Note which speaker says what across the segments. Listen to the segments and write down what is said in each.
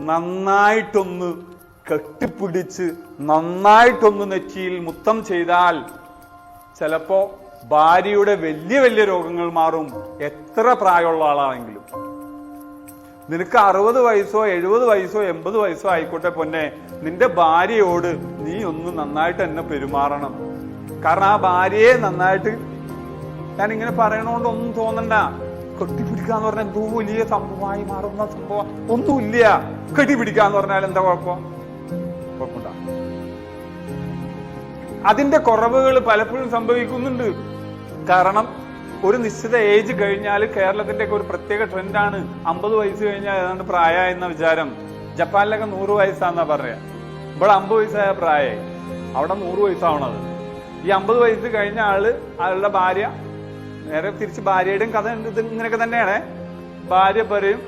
Speaker 1: നന്നായിട്ടൊന്ന് കെട്ടിപ്പിടിച്ച് നന്നായിട്ടൊന്ന് നെറ്റിയിൽ മുത്തം ചെയ്താൽ ചിലപ്പോ ഭാര്യയുടെ വലിയ വലിയ രോഗങ്ങൾ മാറും. എത്ര പ്രായമുള്ള ആളാണെങ്കിലും. നിനക്ക് അറുപത് വയസ്സോ എഴുപത് വയസ്സോ എൺപത് വയസ്സോ ആയിക്കോട്ടെ പൊന്നെ. നിന്റെ ഭാര്യയോട് നീ ഒന്ന് നന്നായിട്ട് എന്നെ പെരുമാറണം. കാരണം ആ ഭാര്യയെ നന്നായിട്ട് ഞാൻ ഇങ്ങനെ പറയണോണ്ട് ഒന്നും തോന്നണ്ട. കെട്ടിപ്പിടിക്കാന്ന് പറഞ്ഞാൽ എന്തോ വലിയ സംഭവമായി മാറുന്ന സംഭവം. ഒന്നുമില്ല. കെട്ടിപ്പിടിക്കാന്ന് പറഞ്ഞാൽ എന്താ കുഴപ്പം? കുഴപ്പമുണ്ട. അതിന്റെ കുറവുകൾ പലപ്പോഴും സംഭവിക്കുന്നുണ്ട്. കാരണം ഒരു നിശ്ചിത ഏജ് കഴിഞ്ഞാൽ കേരളത്തിന്റെ ഒരു പ്രത്യേക ട്രെൻഡാണ് അമ്പത് വയസ്സ് കഴിഞ്ഞാൽ ഏതാണ്ട് പ്രായ എന്ന വിചാരം. ജപ്പാനിലൊക്കെ നൂറ് വയസ്സാന്നാ പറയാ. ഇവിടെ അമ്പത് വയസ്സായ പ്രായമായി അവിടെ നൂറ് വയസ്സാവണത്. ഈ അമ്പത് വയസ്സ് കഴിഞ്ഞ ആൾ ആളുടെ ഭാര്യ നേരെ തിരിച്ച് ഭാര്യയുടെയും കഥ ഇങ്ങനെയൊക്കെ തന്നെയാണ്. ഭാര്യ പറയും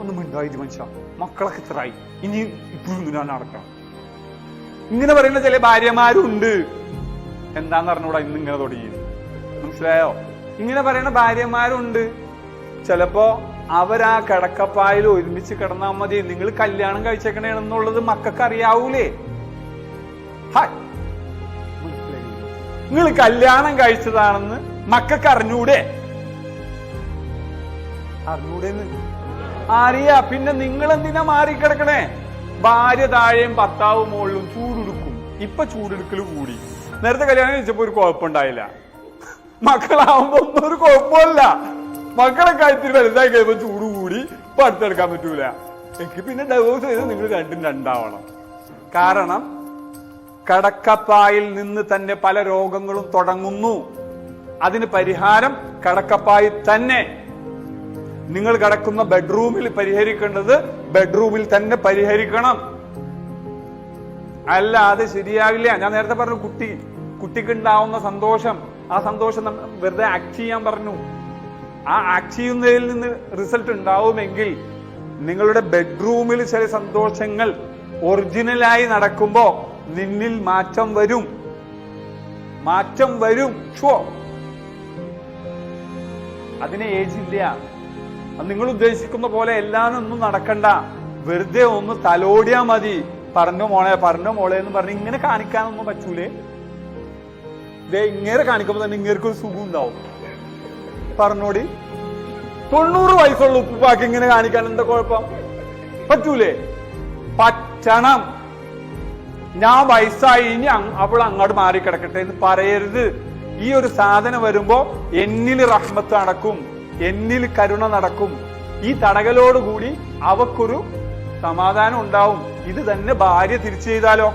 Speaker 1: ഒന്നും മിണ്ടായി മനുഷ്യ മക്കളൊക്കെ ഇത്രയായി. ഇനി ഇപ്പോഴും ഞാൻ നടക്കണം. ഇങ്ങനെ പറയുന്ന ചില ഭാര്യമാരുണ്ട്. എന്താന്ന് പറഞ്ഞൂടാ ഇന്ന് ഇങ്ങനെ തുടങ്ങി മനസ്സിലായോ? ഇങ്ങനെ പറയുന്ന ഭാര്യമാരുണ്ട്. ചിലപ്പോ അവരാ കിടക്കപ്പായിൽ ഒരുമിച്ച് കിടന്നാൽ മതി. നിങ്ങൾ കല്യാണം കഴിച്ചേക്കണെന്നുള്ളത് മക്കൾക്ക് അറിയാവൂലേ? നിങ്ങൾ കല്യാണം കഴിച്ചതാണെന്ന് മക്കൾക്ക് അറിഞ്ഞൂടെ? അറിഞ്ഞൂടെന്ന്? അറിയാ പിന്നെ നിങ്ങൾ എന്തിനാ മാറിക്കിടക്കണേ? ഭാര്യ താഴെയും ഭർത്താവ് മുകളിലും ചൂടെടുക്കും. ഇപ്പൊ ചൂടെടുക്കൽ കൂടി. നേരത്തെ കല്യാണം കഴിച്ചപ്പോ ഒരു കുഴപ്പമുണ്ടായില്ല. മക്കളാവുമ്പോ ഒന്നും ഒരു കുഴപ്പമില്ല. മക്കളെ കാര്യത്തിൽ വലുതായി കഴിയുമ്പോ ചൂട് കൂടി ഇപ്പൊ അടുത്തെടുക്കാൻ പറ്റൂല. എനിക്ക് പിന്നെ ഡൈവോഴ്സ് ചെയ്ത് നിങ്ങൾ രണ്ടും രണ്ടാവണം. കാരണം കടക്കപ്പായിൽ നിന്ന് തന്നെ പല രോഗങ്ങളും തുടങ്ങുന്നു. അതിന് പരിഹാരം കടക്കപ്പായി തന്നെ. നിങ്ങൾ കിടക്കുന്ന ബെഡ്റൂമിൽ പരിഹരിക്കേണ്ടത് ബെഡ്റൂമിൽ തന്നെ പരിഹരിക്കണം. അല്ല അത് ശരിയാകില്ല ഞാൻ നേരത്തെ പറഞ്ഞു കുട്ടി കുട്ടിക്കുണ്ടാവുന്ന സന്തോഷം. ആ സന്തോഷം വെറുതെ ആക്ട് ചെയ്യാൻ പറഞ്ഞു. ആ ആക്ട് ചെയ്യുന്നതിൽ നിന്ന് റിസൾട്ട് ഉണ്ടാവുമെങ്കിൽ നിങ്ങളുടെ ബെഡ്റൂമിൽ ചില സന്തോഷങ്ങൾ ഒറിജിനലായി നടക്കുമ്പോ നിന്നിൽ മാറ്റം വരും. മാറ്റം വരും. ഷോ അതിന് ഏജ് ഇല്ല നിങ്ങൾ ഉദ്ദേശിക്കുന്ന പോലെ എല്ലാം ഒന്നും നടക്കണ്ട. വെറുതെ ഒന്ന് തലോടിയാ മതി. പറഞ്ഞു മോളെ പറഞ്ഞു മോളെ എന്ന് പറഞ്ഞ് ഇങ്ങനെ കാണിക്കാനൊന്നും പറ്റൂലേ? ഇതേ ഇങ്ങനെ കാണിക്കുമ്പോ തന്നെ ഇങ്ങനെ ഒരു സുഖം ഉണ്ടാവും. പറഞ്ഞോടി. തൊണ്ണൂറ് വയസ്സുള്ള ഉപ്പുപ്പാക്ക് ഇങ്ങനെ കാണിക്കാൻ എന്താ കുഴപ്പം? പറ്റൂലേ? പറ്റണം. ഞാൻ വയസ്സായി ഇനി അവൾ അങ്ങോട്ട് മാറി കിടക്കട്ടെ എന്ന് പറയരുത്. ഈ ഒരു സാധനം വരുമ്പോ എന്നിൽ റഹ്മത്ത് നടക്കും എന്നിൽ കരുണ നടക്കും. ഈ തടകലോടുകൂടി അവക്കൊരു സമാധാനം ഉണ്ടാവും. ഇത് തന്നെ ഭാര്യ തിരിച്ചു ചെയ്താലോ?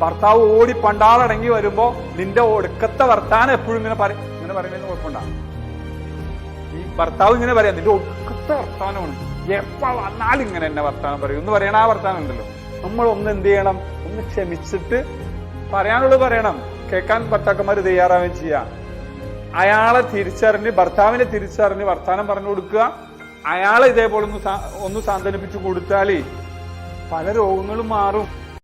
Speaker 1: ഭർത്താവ് ഓടി പണ്ടാളടങ്ങി വരുമ്പോ നിന്റെ ഒടുക്കത്തെ വർത്താനം എപ്പോഴും ഇങ്ങനെ പറയും ഇങ്ങനെ പറയുന്നതിന് കുഴപ്പമുണ്ടാവും ഈ ഭർത്താവ് ഇങ്ങനെ പറയാം നിന്റെ ഒടുക്കത്തെ വർത്താനമാണ്. എപ്പ വന്നാലും ഇങ്ങനെ എന്നെ വർത്താനം പറയും. ഒന്ന് പറയണ ആ വർത്താനം ഉണ്ടല്ലോ. നമ്മൾ ഒന്ന് എന്ത് ചെയ്യണം? ഒന്ന് ക്ഷമിച്ചിട്ട് പറയാനുള്ളത് പറയണം. കേൾക്കാൻ ഭർത്താക്കന്മാർ തയ്യാറാവുകയും ചെയ്യാം. അയാളെ തിരിച്ചറിഞ്ഞ് ഭർത്താവിനെ തിരിച്ചറിഞ്ഞ് വർത്താനം പറഞ്ഞു കൊടുക്കുക. അയാളെ ഇതേപോലെ ഒന്ന് ഒന്ന് സാന്ത്വനിപ്പിച്ചു കൊടുത്താലേ പല രോഗങ്ങളും മാറും.